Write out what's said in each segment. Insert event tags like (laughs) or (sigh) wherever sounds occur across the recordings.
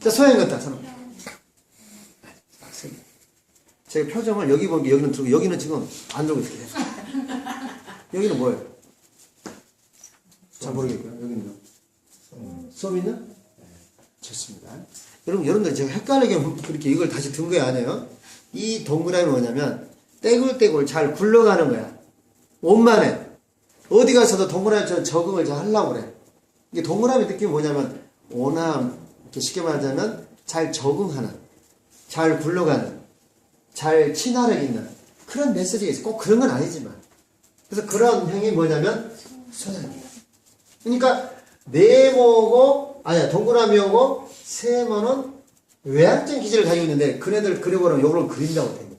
자, 소양 같다, 사람. 제가 표정을 여기 보는 게 여기는 들고, 여기는 지금 안 들고 있어요. 여기는 뭐예요? 잘 모르겠고요. 여기는요. 수업 있나? 네, 좋습니다. 여러분, 여러분들 제가 헷갈리게 (laughs) 그렇게 이걸 다시 든거 아니에요? 이 동그라미 뭐냐면, 떼굴떼굴 잘 굴러가는 거야. 원만해. 어디 가서도 동그라미처럼 적응을 잘 하려고 그래. 이게 동그라미 느낌이 뭐냐면, 오남, 쉽게 말하자면, 잘 적응하는, 잘 굴러가는, 잘 친화력 있는 그런 메시지가 있어. 꼭 그런 건 아니지만. 그래서 그런 형이 뭐냐면, 소장이에요. 그러니까, 네모고, 아니야, 동그라미하고, 세모는 외향적 기질을 가지고 있는데, 그네들 그려보라면 요걸 그린다고 돼.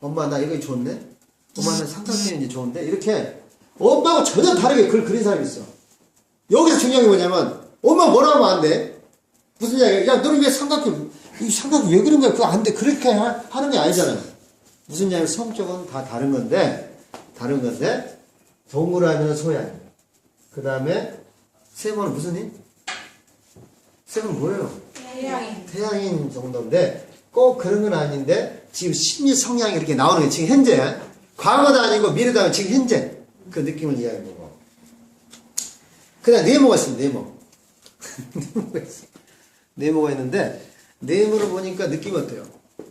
엄마, 나 이거 좋네? 엄마는 삼각형인지 좋은데? 이렇게, 엄마하고 전혀 다르게 그걸 그린 사람이 있어. 여기서 중요한 게 뭐냐면, 엄마 뭐라 하면 안 돼? 무슨 이야기야? 야, 너는 왜 삼각형, 이 삼각형 왜 그런 거야? 그거 안 돼. 그렇게 하, 하는 게 아니잖아요. 무슨 이야기 성격은 다 다른 건데, 다른 건데, 동그라미는 소양. 그 다음에, 세모는 무슨 힘? 세모는 뭐예요? 태양이. 태양인 정도인데, 꼭 그런 건 아닌데, 지금 심리 성향이 이렇게 나오는 게 지금 현재, 과거도 아니고 미래도 아니고 지금 현재, 그 느낌을 이야기하는 거고. 그 다음 네모가 있습니다, 네모. (laughs) 네모가 있어. 네모가 있는데, 네모를 보니까 느낌이 어때요?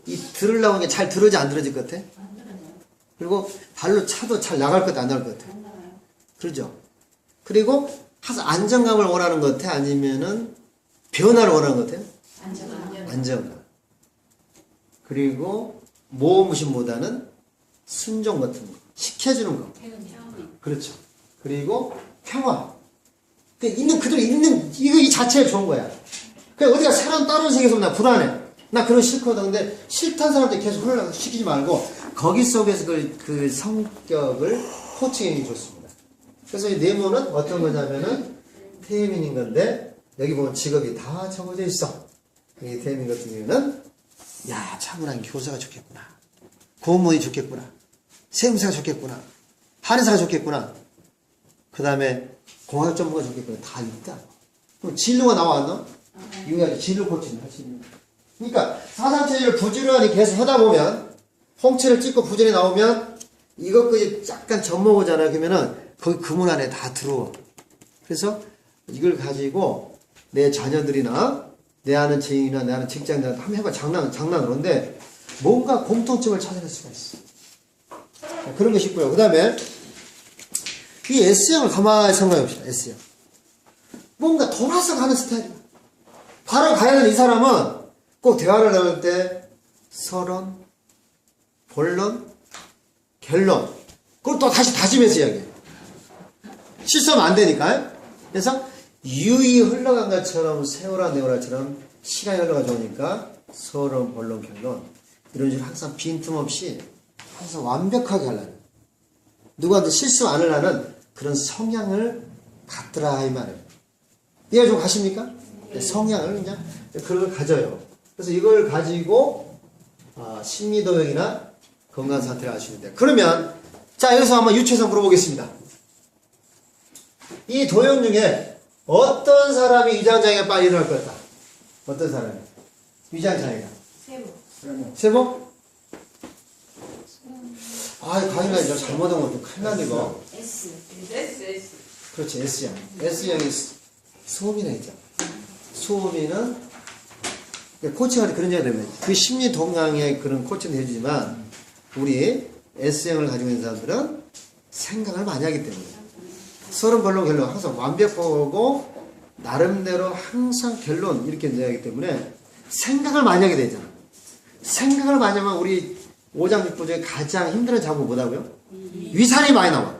이 들으려고 하는 게 잘 들어지 안 들어질 것 같아? 그리고 발로 차도 잘 나갈 것 같아, 안 나갈 것 같아? 그러죠? 그리고 항상 안정감을 원하는 것 같아? 아니면은 변화를 원하는 것 같아요? 안전. 안정감. 그리고 모험심보다는 순종 같은 거. 시켜주는 거. 그렇죠. 그리고 평화. 그 있는 그대로 있는 이거 이 자체가 좋은 거야. 그냥 어디가 새로운 다른 세계에서 나 불안해. 나 그런 거 싫거든. 근데 싫다는 사람한테 계속 흘러 시키지 말고 거기 속에서 그, 그 성격을 코칭하는 게 좋습니다. 그래서 이 네모는 어떤 거냐면은 태민인 건데 여기 보면 직업이 다 적어져 있어. 이 태민 같은 경우는 야 차분한 교사가 좋겠구나. 공무원이 좋겠구나. 세무사가 좋겠구나. 한의사가 좋겠구나. 그 다음에 공학 전문가 좋겠구나. 다 있다. 그럼 진로가 나왔나? 이거 아주 진로 코칭을 하시는 거예요. 그러니까 사상체질을 부지런히 계속 하다 보면 홍채를 찍고 부지런히 나오면 이것까지 약간 젖먹으잖아요. 그러면은 거기 그문 안에 다 들어와. 그래서 이걸 가지고 내 자녀들이나 내 아는 지인이나 내 아는 직장인한테 한번 해봐. 장난, 장난으로. 근데 뭔가 공통점을 찾아낼 수가 있어. 자, 그런 것이 있고요. 그 다음에 이 S형을 가만히 생각해 봅시다. S형. 뭔가 돌아서 가는 스타일이야. 바로 가야 이 사람은 꼭 대화를 나눌 때 서론, 본론, 결론. 그걸 또 다시 다짐해서 이야기해. 실수하면 안 되니까. 그래서 유이 흘러간 것처럼 세월아 네월아처럼 시간이 흘러가 좋으니까 서론, 본론, 결론. 이런 식으로 항상 빈틈없이 항상 완벽하게 하려는 누구한테 실수 안 하려는 그런 성향을 갖더라 이 말이에요. 이해 좀 가십니까? 네, 성향을 그냥 그런 걸 가져요. 그래서 이걸 가지고 아, 심리도형이나 건강 상태를 알수 있는데 그러면 자 여기서 한번 유추해서 물어보겠습니다. 이 도형 중에 어떤 사람이 위장장애가 빨리 일어날 것 같다? 어떤 사람이? 위장장애가 세부. 세모? 아, 강의가 이제 잘못한 거좀 큰일 나네, 이거. S. S S 그렇지, S형. S형이 소음이 나 있죠. 소음이는, 코칭할 때 그런 얘기가 되면, 그 심리 동향의 그런 코칭도 해주지만, 우리 S형을 가지고 있는 사람들은 생각을 많이 하기 때문에. 서른 결론 결론 항상 완벽하고, 나름대로 항상 결론 이렇게 이야기하기 때문에, 생각을 많이 하게 되잖아. 생각을 많이 하면 우리 오장육부 중에 가장 힘든 작업 뭐다고요? 위산이 많이 나와.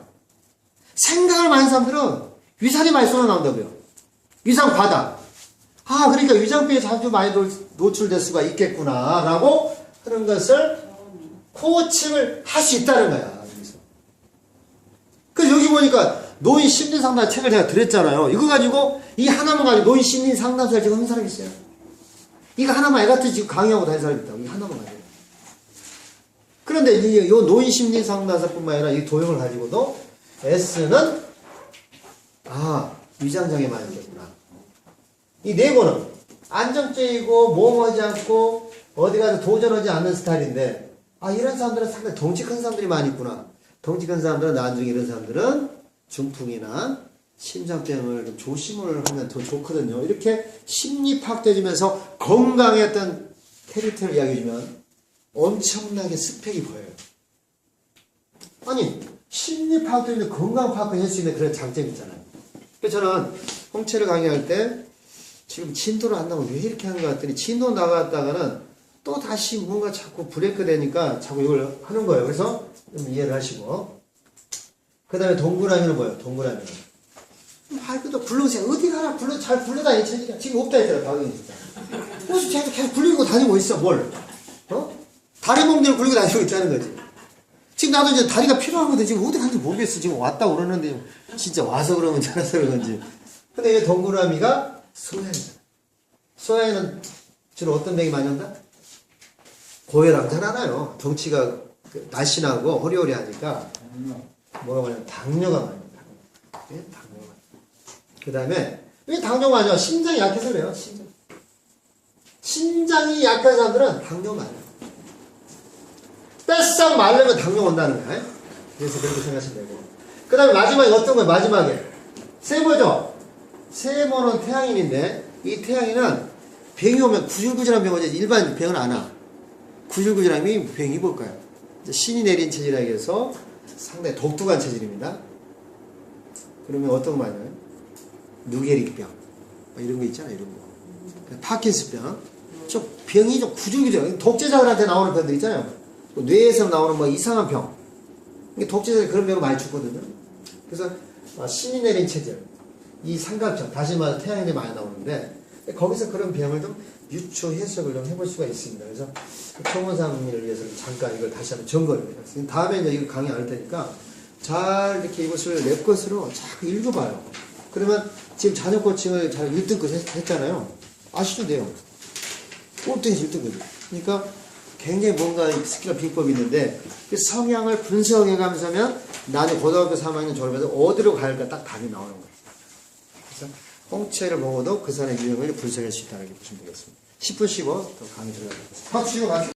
생각을 많이 하는 사람들은 위산이 많이 쏟아 나온다고요. 위산 과다. 아, 그러니까 위장병에 자주 많이 노- 노출될 수가 있겠구나. 라고 하는 것을 코칭을 할 수 있다는 거야. 여기서. 그래서 여기 보니까 노인 심리 상담 책을 제가 드렸잖아요. 이거 가지고 이 하나만 가지고 노인 심리 상담사를 지금 하는 사람이 있어요. 이거 하나만 애같이 지금 강의하고 다니는 사람이 있다고. 이 하나만 가지고. 그런데 이, 이 노인 심리 상담사뿐만 아니라 이 도형을 가지고도 S는 아 위장장애 많이 있겠구나. 이 네모는 안정적이고 모험하지 않고 어디 가서 도전하지 않는 스타일인데 아 이런 사람들은 상당히 덩치 큰 사람들이 많이 있구나. 덩치 큰 사람들은 나중에 이런 사람들은 중풍이나 심장병을 좀 조심을 하면 더 좋거든요. 이렇게 심리 파악돼지면서 건강의 어떤 캐릭터를 이야기해주면 엄청나게 스펙이 보여요. 아니 심리 파악도 있는데 건강 파악을 할수 있는 그런 장점이 있잖아요. 그래서 저는 홍채를 강의할 때 지금 진도를 안 나오면 왜 이렇게 하는 것 같더니 진도 나갔다가는 또 다시 뭔가 자꾸 브레이크 되니까 자꾸 이걸 하는 거예요. 그래서 좀 이해를 하시고 그 다음에 동그라미는 뭐예요? 동그라미는 아 그래도 굴러오세요. 어디 가나 굴러 잘 굴러다니 체질이야. 지금 없다 했잖아 방금 진짜. 그래서 계속 굴리고 다니고 있어 뭘? 어? 다리 몽둥이를 굴리고 다니고 있다는 거지. 지금 나도 이제 다리가 필요하거든. 지금 어디 간지 모르겠어. 지금 왔다 오르는데 진짜 와서 그러면 잘라서 그런지. 근데 이 동그라미가 소양이잖아. 소양에는 주로 어떤 병이 많이 온다? 고혈압잖아요. 덩치가 그 날씬하고 허리허리하니까 뭐라고 하냐면 당뇨가 많이 온다. 예? 당뇨가. 그 다음에 왜 당뇨가 와? 심장이 약해서 그래요. 심장. 심장이 약한 사람들은 당뇨 많이 와. 뺏싹 말르면 당뇨 온다는 거야. 그래서 그렇게 생각하시면 되고. 그 다음에 마지막에 어떤 거예요? 마지막에. 세모죠? 세모는 태양인인데, 이 태양인은 병이 오면 구질구질한 병 오지, 일반 병은 안 와. 구질구질한 병이 병이 뭘까요? 신이 내린 체질이라고 해서 상당히 독특한 체질입니다. 그러면 어떤 거 많아요? 누게릭병. 뭐 이런 거 있잖아요, 이런 거. 파킨스병. 좀 병이 좀 구질구질. 독재자들한테 나오는 병들 있잖아요. 또 뇌에서 나오는 뭐 이상한 병. 독재자들 그런 병을 많이 죽거든요. 그래서 어, 신이 내린 체질, 이 삼각형, 다시 말해 태양이 많이 나오는데 거기서 그런 병을 좀 유추 해석을 좀 해볼 수가 있습니다. 그래서 청원상을 위해서 잠깐 이걸 다시 한번 점검을 해봤습니다. 다음에 이제 이거 강의 안 할 테니까 잘 이렇게 이것을 내 것으로 잘 읽어봐요. 그러면 지금 자녀 코칭을 잘 1등급 했, 했잖아요. 아시죠, 내용? 꼴등에서 1등급이죠. 그러니까 굉장히 뭔가 스킬과 비법이 있는데 그 성향을 분석해가면서 하면 나중에 고등학교 3학년 졸업해서 어디로 갈까 딱 답이 나오는 거예요. 그래서 홍채를 보고도 그 사람의 유형을 분석할 수 있다는 게 보시면 되겠습니다. 10분 쉬고 또 강의 들어가겠습니다. 박수 치고 가시